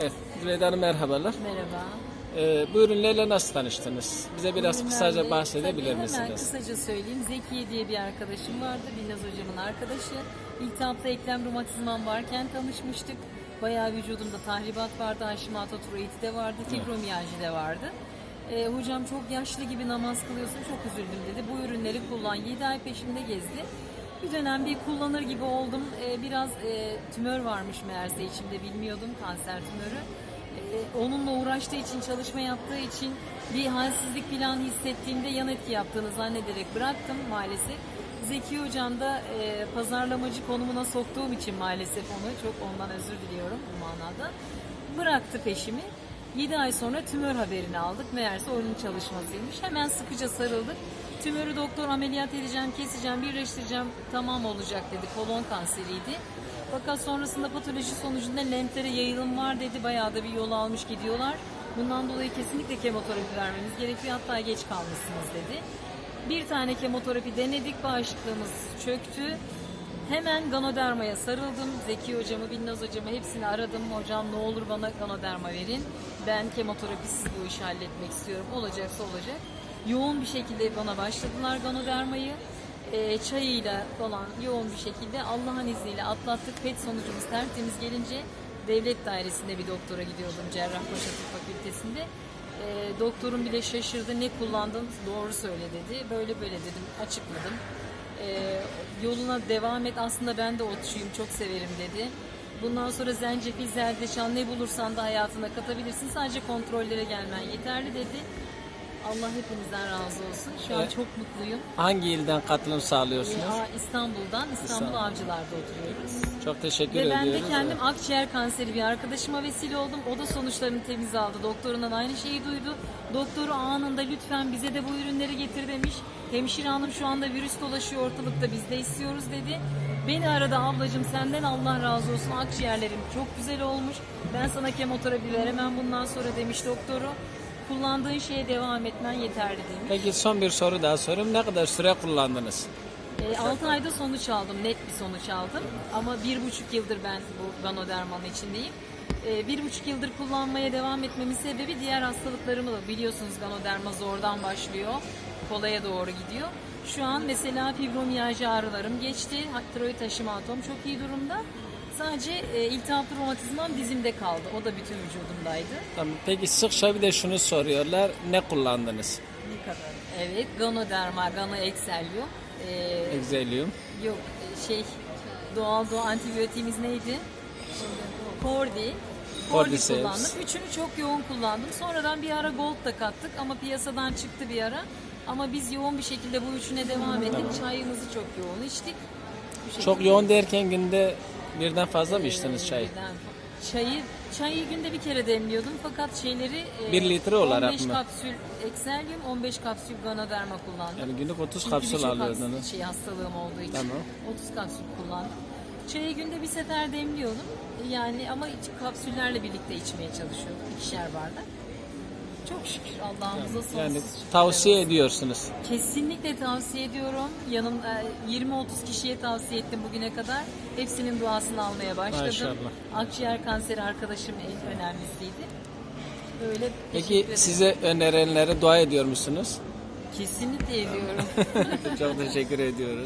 Evet, Zübeyde Hanım merhabalar. Merhaba. Ee, bu ürünlerle nasıl tanıştınız? Bize biraz kısaca Ürünlerle- bahsedebilir Tabii, Hemen misiniz? kısaca söyleyeyim. Zekiye diye bir arkadaşım vardı. Binnaz hocamın arkadaşı. İltihaplı eklem romatizmam varken tanışmıştık. Bayağı vücudumda tahribat vardı. Haşimat oturoidi de vardı. Fibromiyalji de vardı. Ee, hocam çok yaşlı gibi namaz kılıyorsun. Çok üzüldüm dedi. Bu ürünleri kullan. 7 ay peşimde gezdi. Bir dönem bir kullanır gibi oldum. Ee, biraz e, tümör varmış meğerse içimde bilmiyordum. Kanser tümörü. Ee, onunla uğraştığı için, çalışma yaptığı için bir halsizlik falan hissettiğimde yan etki yaptığını zannederek bıraktım maalesef. Zeki Hocam da e, pazarlamacı konumuna soktuğum için maalesef onu çok ondan özür diliyorum bu manada. Bıraktı peşimi. 7 ay sonra tümör haberini aldık. Meğerse onun çalışmasıymış. Hemen sıkıca sarıldık. Tümörü doktor ameliyat edeceğim, keseceğim, birleştireceğim, tamam olacak dedi. Kolon kanseriydi. Fakat sonrasında patoloji sonucunda lenflere yayılım var dedi. Bayağı da bir yol almış gidiyorlar. Bundan dolayı kesinlikle kemoterapi vermeniz gerekiyor. Hatta geç kalmışsınız dedi. Bir tane kemoterapi denedik. Bağışıklığımız çöktü. Hemen Ganoderma'ya sarıldım. Zeki hocamı, Binnaz hocamı hepsini aradım. Hocam ne olur bana Ganoderma verin. Ben kemoterapisiz bu işi halletmek istiyorum. Olacaksa olacak. Yoğun bir şekilde bana başladılar Ganoderma'yı. Ee, çayıyla falan yoğun bir şekilde Allah'ın izniyle atlattık. PET sonucumuz tertemiz gelince devlet dairesinde bir doktora gidiyordum Cerrahpaşa Tıp Fakültesi'nde. Ee, doktorum bile şaşırdı ne kullandın doğru söyle dedi. Böyle böyle dedim açıkladım. Ee, yoluna devam et aslında ben de otçuyum çok severim dedi. Bundan sonra zencefil, zerdeçal ne bulursan da hayatına katabilirsin. Sadece kontrollere gelmen yeterli dedi. Allah hepinizden razı olsun. Şu an Evet. çok mutluyum. Hangi ilden katılım sağlıyorsunuz? Aa, İstanbul'dan, İstanbul İstanbul. Avcılar'da oturuyoruz. Çok teşekkür Ve ben ediyoruz. de kendim akciğer kanseri bir arkadaşıma vesile oldum. O da sonuçlarını temiz aldı. Doktorundan aynı şeyi duydu. Doktoru anında lütfen bize de bu ürünleri getir demiş. Hemşire hanım şu anda virüs dolaşıyor ortalıkta biz de istiyoruz dedi. Beni aradı ablacığım senden Allah razı olsun akciğerlerim çok güzel olmuş. Ben sana kemoterapi veremem bundan sonra demiş doktoru. Kullandığın şeye devam etmen yeterli demiş. Peki son bir soru daha sorayım. Ne kadar süre kullandınız? 6 ayda E, sonuç aldım, net bir sonuç aldım. Ama bir buçuk yıldır ben bu Ganoderman'ın içindeyim. E, bir buçuk yıldır kullanmaya devam etmemin sebebi diğer hastalıklarımı da biliyorsunuz Ganoderma zordan başlıyor, kolaya doğru gidiyor. Şu an mesela fibromiyalji ağrılarım geçti, tiroid taşımatom çok iyi durumda. Sadece e, iltihaplı romatizmam dizimde kaldı, o da bütün vücudumdaydı. Tamam. Peki sıkça bir de şunu soruyorlar. Ne kullandınız? Ne kadar? Evet, Ganoderma, Gano Excelium. E, Exelium. Yok e, şey doğal doğal antibiyotiğimiz neydi? Cordi Cordyceps. kullandım. Üçünü çok yoğun kullandım. Sonradan bir ara Gold da kattık ama piyasadan çıktı bir ara. Ama biz yoğun bir şekilde bu üçüne devam ettik. Çayımızı çok yoğun içtik. Bu şekilde, Çok yoğun derken günde birden fazla mı içtiniz çay? birden- Çayı çayı günde bir kere demliyordum fakat şeyleri e, Bir litre olarak 15 mı? kapsül Exelium, 15 kapsül Ganoderma kullandım. Yani günlük 30 Çünkü kapsül birçok alıyordunuz. has- Şey, hastalığım olduğu için Tamam. 30 kapsül kullandım. Çayı günde bir sefer demliyordum. Yani ama iç- kapsüllerle birlikte içmeye çalışıyordum. ikişer bardak. Çok şükür Allah'ımıza sonsuz Yani şükürler tavsiye ediyorsunuz. Kesinlikle tavsiye ediyorum. Yanım e, 20-30 kişiye tavsiye ettim bugüne kadar. Hepsinin duasını almaya başladım. Maşallah. Akciğer kanseri arkadaşım en önemlisiydi. Böyle teşekkür Peki ederim. size önerenlere dua ediyor musunuz? kesinlikle ediyorum. Çok teşekkür ediyoruz.